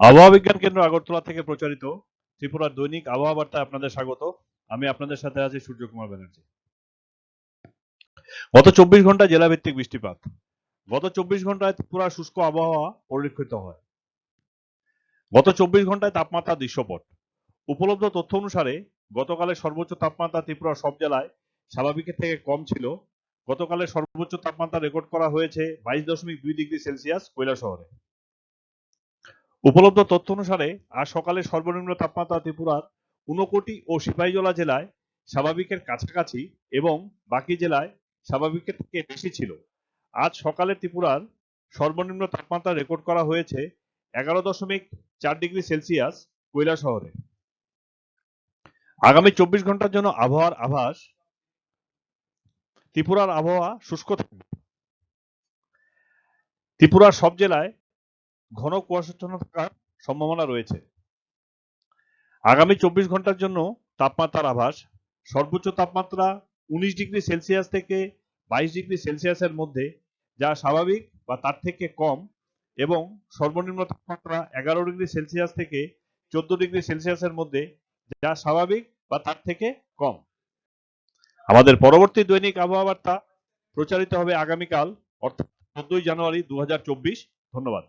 আবহাওয়া বিজ্ঞান কেন্দ্র আগরতলা থেকে প্রচারিত ত্রিপুরার দৈনিক আবহাওয়া বার্তায় আপনাদের স্বাগত। আমি আপনাদের সাথে আছি সূর্য কুমার ব্যানার্জি। গত চব্বিশ ঘণ্টা জেলা ভিত্তিক বৃষ্টিপাত। গত চব্বিশ ঘন্টায় ত্রিপুরা শুষ্ক আবহাওয়া পরিলক্ষিত হয়। গত চব্বিশ ঘন্টায় তাপমাত্রা দৃশ্যপট। উপলব্ধ তথ্য অনুসারে গতকালের সর্বোচ্চ তাপমাত্রা ত্রিপুরার সব জেলায় স্বাভাবিকের থেকে কম ছিল। গতকালের সর্বোচ্চ তাপমাত্রা রেকর্ড করা হয়েছে বাইশ দশমিক দুই ডিগ্রি সেলসিয়াস কৈলা শহরে উপলব্ধ তথ্য অনুসারে, আজ সকালে সর্বনিম্ন তাপমাত্রা ত্রিপুরার ঊনকোটি ও সিপাহীজলা জেলায় স্বাভাবিকের কাছাকাছি এবং বাকি জেলায় স্বাভাবিকের থেকে বেশি ছিল। আজ সকালে ত্রিপুরার সর্বনিম্ন তাপমাত্রা রেকর্ড করা হয়েছে এগারো দশমিক চার ডিগ্রি সেলসিয়াস কৈলা শহরে। আগামী চব্বিশ ঘণ্টার জন্য আবহাওয়ার আভাস, ত্রিপুরার আবহাওয়া শুষ্ক থাকবে ত্রিপুরার সব জেলায় ঘন কুয়াশাচ্ছন্ন থাকার সম্ভাবনা রয়েছে। আগামী চব্বিশ ঘণ্টার জন্য তাপমাত্রার আভাস, সর্বোচ্চ তাপমাত্রা উনিশ ডিগ্রি সেলসিয়াস থেকে বাইশ ডিগ্রি সেলসিয়াসের মধ্যে, যা স্বাভাবিক বা তার থেকে কম এবং সর্বনিম্ন তাপমাত্রা এগারো ডিগ্রি সেলসিয়াস থেকে চোদ্দ ডিগ্রি সেলসিয়াসের মধ্যে, যা স্বাভাবিক বা তার থেকে কম। আমাদের পরবর্তী দৈনিক আবহাওয়া বার্তা প্রচারিত হবে আগামীকাল, অর্থাৎ চোদ্দই জানুয়ারি দু হাজার চব্বিশ। ধন্যবাদ।